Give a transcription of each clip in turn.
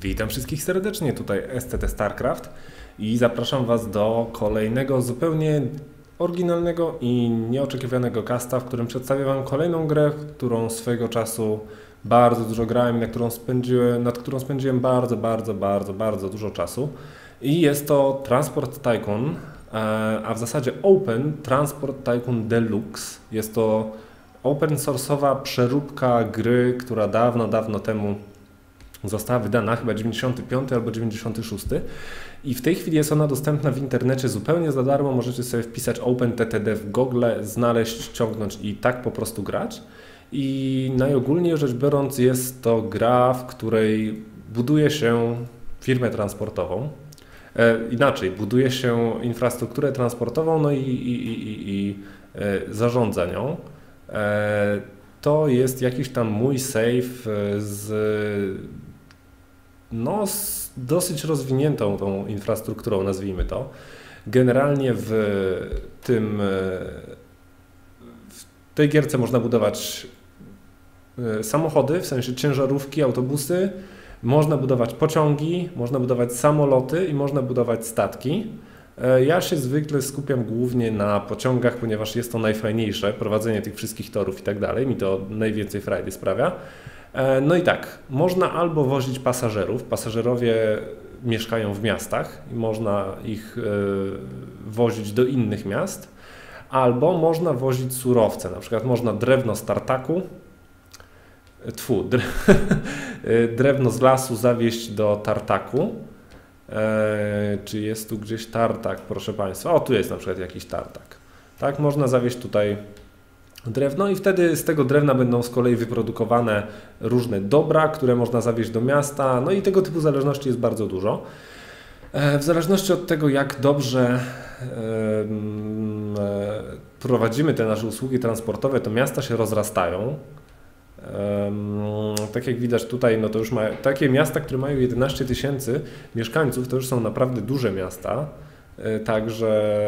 Witam wszystkich serdecznie, tutaj STT StarCraft i zapraszam Was do kolejnego zupełnie oryginalnego i nieoczekiwanego casta, w którym przedstawię Wam kolejną grę, którą swojego czasu bardzo dużo grałem, na którą spędziłem, nad którą spędziłem bardzo, bardzo, bardzo, bardzo dużo czasu. I jest to Transport Tycoon, e, a w zasadzie Open Transport Tycoon Deluxe. Jest to open source'owa przeróbka gry, która dawno, dawno temu została wydana, chyba 95 albo 96 i w tej chwili jest ona dostępna w internecie zupełnie za darmo. Możecie sobie wpisać OpenTTD w Google, znaleźć, ściągnąć i tak po prostu grać. I najogólniej rzecz biorąc jest to gra, w której buduje się firmę transportową. E, inaczej, buduje się infrastrukturę transportową no i, i, i, i e, zarządza nią. E, to jest jakiś tam mój save z no, z dosyć rozwiniętą tą infrastrukturą, nazwijmy to. Generalnie w tym w tej gierce można budować e, samochody, w sensie ciężarówki, autobusy, można budować pociągi, można budować samoloty i można budować statki. E, ja się zwykle skupiam głównie na pociągach, ponieważ jest to najfajniejsze, prowadzenie tych wszystkich torów i tak dalej, mi to najwięcej frajdy sprawia. E, no i tak, można albo wozić pasażerów, pasażerowie mieszkają w miastach i można ich e, wozić do innych miast, albo można wozić surowce, na przykład można drewno z tartaku, tfu, drewno z lasu zawieźć do tartaku, czy jest tu gdzieś tartak, proszę Państwa, o tu jest na przykład jakiś tartak, tak, można zawieźć tutaj drewno i wtedy z tego drewna będą z kolei wyprodukowane różne dobra, które można zawieźć do miasta, no i tego typu zależności jest bardzo dużo. E, w zależności od tego, jak dobrze e, prowadzimy te nasze usługi transportowe, to miasta się rozrastają. Tak jak widać tutaj, no to już ma, takie miasta, które mają 11 tysięcy mieszkańców, to już są naprawdę duże miasta. E, także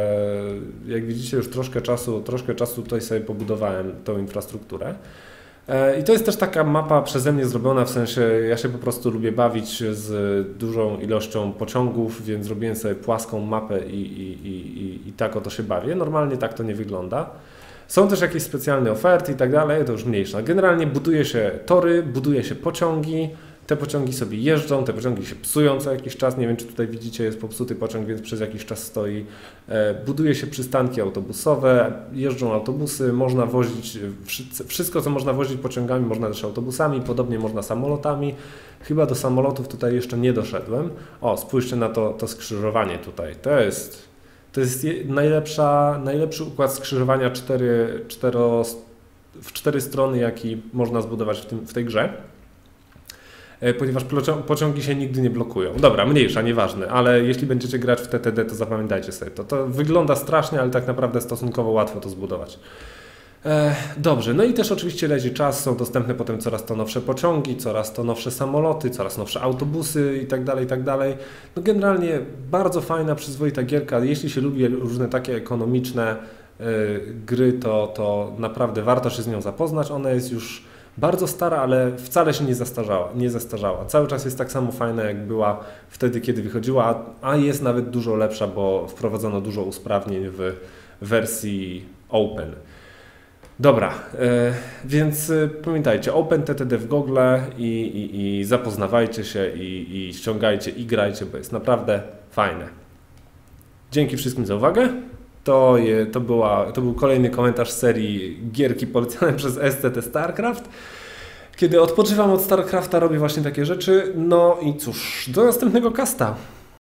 jak widzicie już troszkę czasu, troszkę czasu tutaj sobie pobudowałem tą infrastrukturę. E, I to jest też taka mapa przeze mnie zrobiona, w sensie ja się po prostu lubię bawić z dużą ilością pociągów, więc zrobiłem sobie płaską mapę i, i, i, i tak się bawię. Normalnie tak to nie wygląda. Są też jakieś specjalne oferty i tak dalej, to już mniejsza. Generalnie buduje się tory, buduje się pociągi, te pociągi sobie jeżdżą, te pociągi się psują co jakiś czas. Nie wiem, czy tutaj widzicie, jest popsuty pociąg, więc przez jakiś czas stoi. E, buduje się przystanki autobusowe, jeżdżą autobusy, można wozić wszystko, co można wozić pociągami, można też autobusami, podobnie można samolotami. Chyba do samolotów tutaj jeszcze nie doszedłem. O, spójrzcie na to, to skrzyżowanie tutaj. To jest, to jest najlepsza, najlepszy układ skrzyżowania cztery, cztero, w cztery strony, jaki można zbudować w, tym, w tej grze. E, ponieważ pociągi się nigdy nie blokują. Dobra, mniejsza, nieważne, ale jeśli będziecie grać w TTD, to zapamiętajcie sobie to. To wygląda strasznie, ale tak naprawdę stosunkowo łatwo to zbudować. E, dobrze, no i też oczywiście leci czas, są dostępne potem coraz to nowsze pociągi, coraz to nowsze samoloty, coraz nowsze autobusy i tak dalej, i tak. No generalnie bardzo fajna, przyzwoita gierka. Jeśli się lubi różne takie ekonomiczne e, gry, to, to naprawdę warto się z nią zapoznać. Ona jest już bardzo stara, ale wcale się nie zestarzała, nie zestarzała. Cały czas jest tak samo fajna, jak była wtedy, kiedy wychodziła, a jest nawet dużo lepsza, bo wprowadzono dużo usprawnień w wersji Open. Dobra, e, więc e, pamiętajcie, OpenTTD w Google i, i, i zapoznawajcie się i, i ściągajcie i grajcie, bo jest naprawdę fajne. Dzięki wszystkim za uwagę. To, je, to, była, to był kolejny komentarz serii gierki polecane przez STT StarCraft. Kiedy odpoczywam od StarCrafta, robię właśnie takie rzeczy. No i cóż, do następnego kasta.